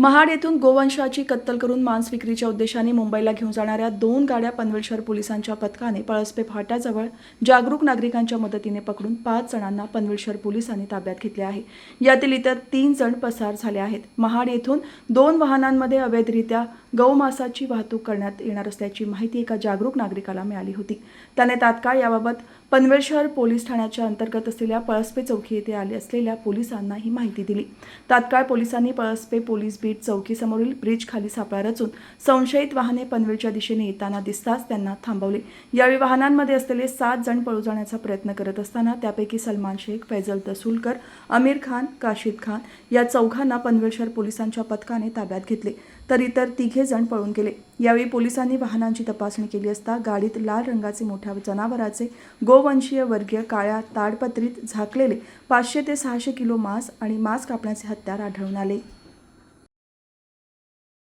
महाड येथून गोवंशाची कत्तल करून मांस विक्रीच्या उद्देशाने मुंबईला घेऊन जाणाऱ्या दोन गाड्या पनवेल शहर पोलिसांच्या पथकाने पळसपे फाट्याजवळ जागरूक नागरिकांच्या मदतीने पकडून पाच जणांना पनवेल शहर पोलिसांनी ताब्यात घेतले आहे. यातील इतर तीन जण पसार झाले आहेत. महाड येथून दोन वाहनांमध्ये अवैधरित्या गौमासाची वाहतूक करण्यात येणार असल्याची माहिती एका जागरूक नागरिकाला मिळाली होती. त्याने तात्काळ याबाबत पनवेल शहर पोलीस ठाण्याच्या अंतर्गत असलेल्या पळसपे चौकी येथे आले असलेल्या पोलिसांना ही माहिती दिली. तात्काळ पोलिसांनी पळसपे पोलीस बीट चौकीसमोरील ब्रिज खाली सापळा रचून संशयित वाहने पनवेलच्या दिशेने येताना दिसताच त्यांना थांबवले. यावेळी वाहनांमध्ये असलेले सात जण पळू जाण्याचा प्रयत्न करत असताना त्यापैकी सलमान शेख फैजल दसुलकर आमिर खान काशिद खान या चौघांना पनवेल शहर पोलिसांच्या पथकाने ताब्यात घेतले तर इतर तिघे जण पळून गेले. यावेळी पोलिसांनी वाहनांची तपासणी केली असता गाडीत लाल रंगाचे मोठ्या जनावराचे गो गोवंशीय वर्गीय काळ्या ताडपत्रीत झाकलेले पाचशे ते सहाशे किलो मांस आणि मांस कापण्याचे हत्यार आढळून आले.